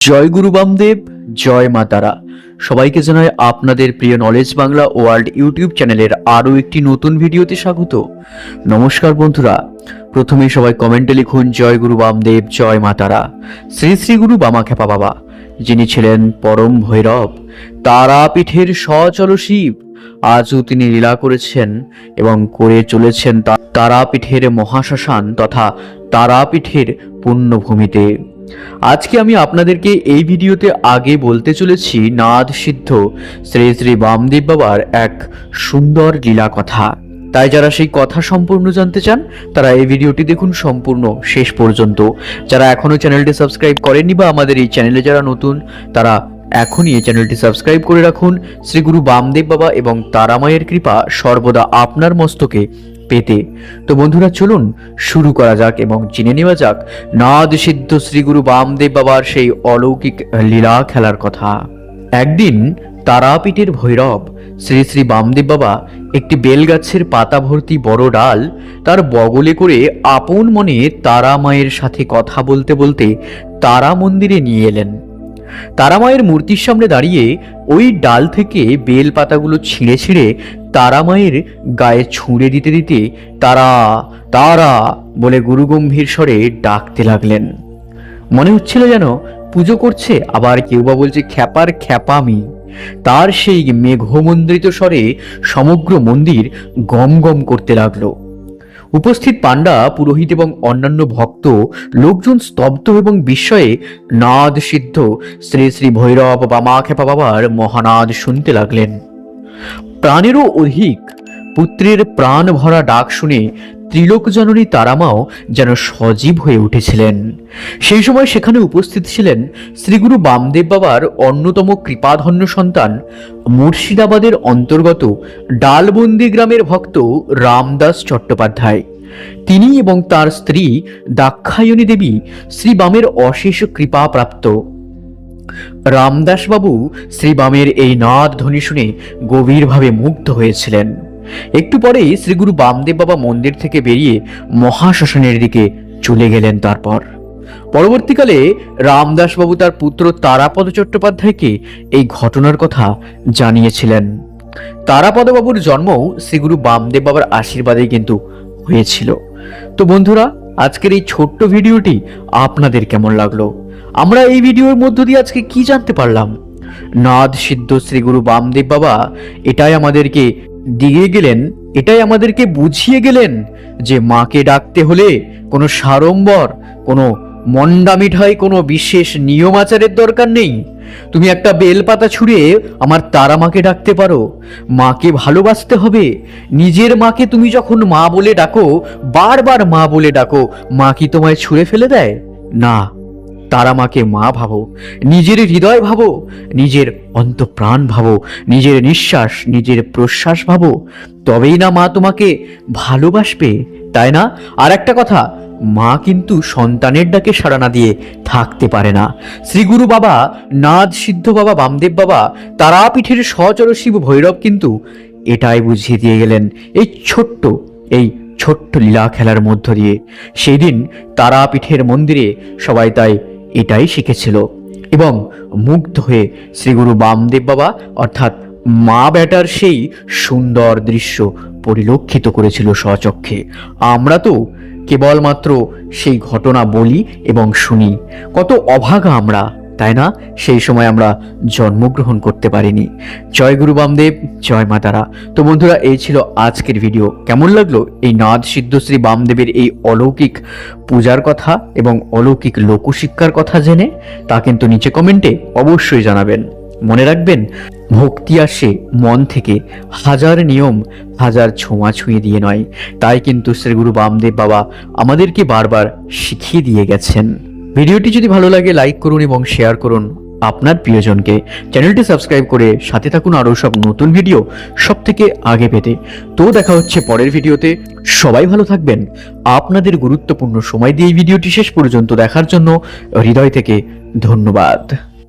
জয় গুরু বামদেব, জয় মা তারা। সবাইকে জানাই আপনাদের প্রিয় নলেজ বাংলা ওয়ার্ল্ড ইউটিউব চ্যানেলের আরও একটি নতুন ভিডিওতে স্বাগত। নমস্কার বন্ধুরা। প্রথমেই সবাই কমেন্টে লিখুন, জয় গুরু বামদেব, জয় মা তারা। শ্রী শ্রী গুরু বামাখ্যাপা বাবা, যিনি ছিলেন পরম ভৈরব তারাপীঠের সচল শিব। আজও তিনি লীলা করেছেন এবং করে চলেছেন তারাপীঠের মহাশ্মশান তথা তারাপীঠের পুণ্যভূমিতে। আজকে আমি আপনাদেরকে এই ভিডিওতে আগে বলতে চলেছি নাদ সিদ্ধ শ্রী শ্রী বামদেব বাবার এক সুন্দর লীলা কথা। তাই যারা সেই কথা সম্পূর্ণ জানতে চান, তারা এই ভিডিওটি দেখুন সম্পূর্ণ শেষ পর্যন্ত। যারা এখনও চ্যানেলটি সাবস্ক্রাইব করেননি বা আমাদের এই চ্যানেলে যারা নতুন, তারা এখনই এই চ্যানেলটি সাবস্ক্রাইব করে রাখুন। শ্রী গুরু বামদেব বাবা এবং তারামায়ের কৃপা সর্বদা আপনার মস্তকে পেতে। তো বন্ধুরা, চলুন শুরু করা যাক এবং জেনে নেওয়া যাক নাদ সিদ্ধ শ্রী গুরু বামদেব বাবার সেই অলৌকিক লীলা খেলার কথা। একদিন তারাপীঠের ভৈরব শ্রী শ্রী বামদেব বাবা একটি বেলগাছের পাতা ভর্তি বড় ডাল তার বগলে করে আপন মনে তারা মায়ের সাথে কথা বলতে বলতে তারা মন্দিরে নিয়ে এলেন। তারামায়ের মূর্তির সামনে দাঁড়িয়ে ওই ডাল থেকে বেল পাতাগুলো ছিঁড়ে ছিঁড়ে তারামায়ের গায়ে ছুঁড়ে দিতে দিতে তারা তারা বলে গুরুগম্ভীর স্বরে ডাকতে লাগলেন। মনে হচ্ছিল যেন পুজো করছে, আবার কেউ বা বলছে খ্যাপার খ্যাপামি। তার সেই মেঘমন্দ্রিত স্বরে সমগ্র মন্দির গম গম করতে লাগল। উপস্থিত পাণ্ডা, পুরোহিত এবং অন্যান্য ভক্ত লোকজন স্তব্ধ এবং বিস্ময়ে নাদ সিদ্ধ শ্রী শ্রী ভৈরব বা মা খেপা বাবার মহানাদ শুনতে লাগলেন। প্রাণেরও অধিক পুত্রের প্রাণ ভরা ডাক শুনে ত্রিলোক জননী তারামাও যেন সজীব হয়ে উঠেছিলেন। সেই সময় সেখানে উপস্থিত ছিলেন শ্রীগুরু বামদেব বাবার অন্যতম কৃপাধন্য সন্তান, মুর্শিদাবাদের অন্তর্গত ডালবন্দি গ্রামের ভক্ত রামদাস চট্টোপাধ্যায়। তিনি এবং তার স্ত্রী দাক্ষায়ণী দেবী শ্রী বামের অশেষ কৃপা প্রাপ্ত রামদাসবাবু শ্রীবামের এই নাদ ধ্বনি শুনে গভীরভাবে মুগ্ধ হয়েছিলেন। একটু পরেই শ্রীগুরু বামদেব বাবা মন্দির থেকে বেরিয়ে মহাশ্মশানের দিকে চলে গেলেন তারপর। পরবর্তীকালে রামদাসবাবু তার পুত্র তারাপদ চট্টোপাধ্যায়কে এই ঘটনার কথা জানিয়েছিলেন। তারাপদবাবুর জন্মও শ্রীগুরু বামদেব বাবার আশীর্বাদেই কিন্তু হয়েছিল। তো বন্ধুরা, আজকের এই ছোট্ট ভিডিওটি আপনাদের কেমন লাগল? আমরা এই ভিডিওর মধ্য দিয়ে আজকে কি জানতে পারলাম? নাদ সিদ্ধ শ্রী গুরু বামদেব বাবা, এটাই আমাদেরকে দিয়ে গেলেন, এটাই আমাদেরকে বুঝিয়ে গেলেন যে মাকে ডাকতে হলে কোনো সাড়ম্বর, কোনো মন্ডা মিঠাই, কোনো বিশেষ নিয়ম আচারের দরকার নেই। তুমি একটা বেলপাতা ছুঁড়ে আমার তারা মাকে ডাকতে পারো। মাকে ভালোবাসতে হবে। নিজের মাকে তুমি যখন মা বলে ডাকো, বারবার মা বলে ডাকো, মা কি তোমায় ছুঁড়ে ফেলে দেয়? না। তারা মাকে মা ভাবো, নিজের হৃদয় ভাবো, নিজের অন্তঃপ্রাণ ভাবো, নিজের নিঃশ্বাস, নিজের প্রশ্বাস ভাবো। তবেই না মা তোমাকে ভালোবাসবে, তাই না? আর একটা কথা, মা কিন্তু সন্তানের ডাকে সাড়া না দিয়ে থাকতে পারে না। শ্রীগুরু বাবা, নাদ সিদ্ধ বাবা, বামদেব বাবা, তারাপীঠের সচর শিব ভৈরব কিন্তু এটাই বুঝিয়ে দিয়ে গেলেন এই ছোট্ট এই ছোট্ট লীলা খেলার মধ্য দিয়ে। সেই দিন তারাপীঠের মন্দিরে সবাই তাই এটাই শিখেছিল। এবং মুগ্ধ হয়ে শ্রীগুরু বামদেব বাবা, অর্থাৎ মা ব্যাটার সেই সুন্দর দৃশ্য পরিলক্ষিত করেছিল স্বচক্ষে। আমরা তো কেবলমাত্র সেই ঘটনা বলি এবং শুনি। কত অভাগা আমরা। তাই না? সেই সময় আমরা জন্মগ্রহণ করতে পারিনি। জয় গুরু বামদেব, জয় মাতারা তো বন্ধুরা, এই ছিল আজকের ভিডিও কেমন লাগল? এই নাদ সিদ্ধশ্রী বামদেবের এই অলৌকিক পূজার কথা এবং অলৌকিক লোকশিক্ষার কথা জেনে, তা কিন্তু নিচে কমেন্টে অবশ্যই জানাবেন। মনে রাখবেন, ভক্তি আসে মন থেকে হাজার নিয়ম, হাজার ছোঁয়া ছুঁয়ে দিয়ে নয়। তাই কিন্তু শ্রীগুরু বামদেব বাবা আমাদেরকে বারবার শিখিয়ে দিয়ে গেছেন। ভিডিওটি যদি ভালো লাগে লাইক করুন এবং শেয়ার করুন। আপনার প্রিয়জনকে চ্যানেলটি সাবস্ক্রাইব করে সাথে থাকুন আরও সব নতুন ভিডিও সব থেকে আগে পেতে। তো দেখা হচ্ছে পরের ভিডিওতে। সবাই ভালো থাকবেন। আপনাদের গুরুত্বপূর্ণ সময় দিয়ে এই ভিডিওটি শেষ পর্যন্ত দেখার জন্য হৃদয় থেকে ধন্যবাদ।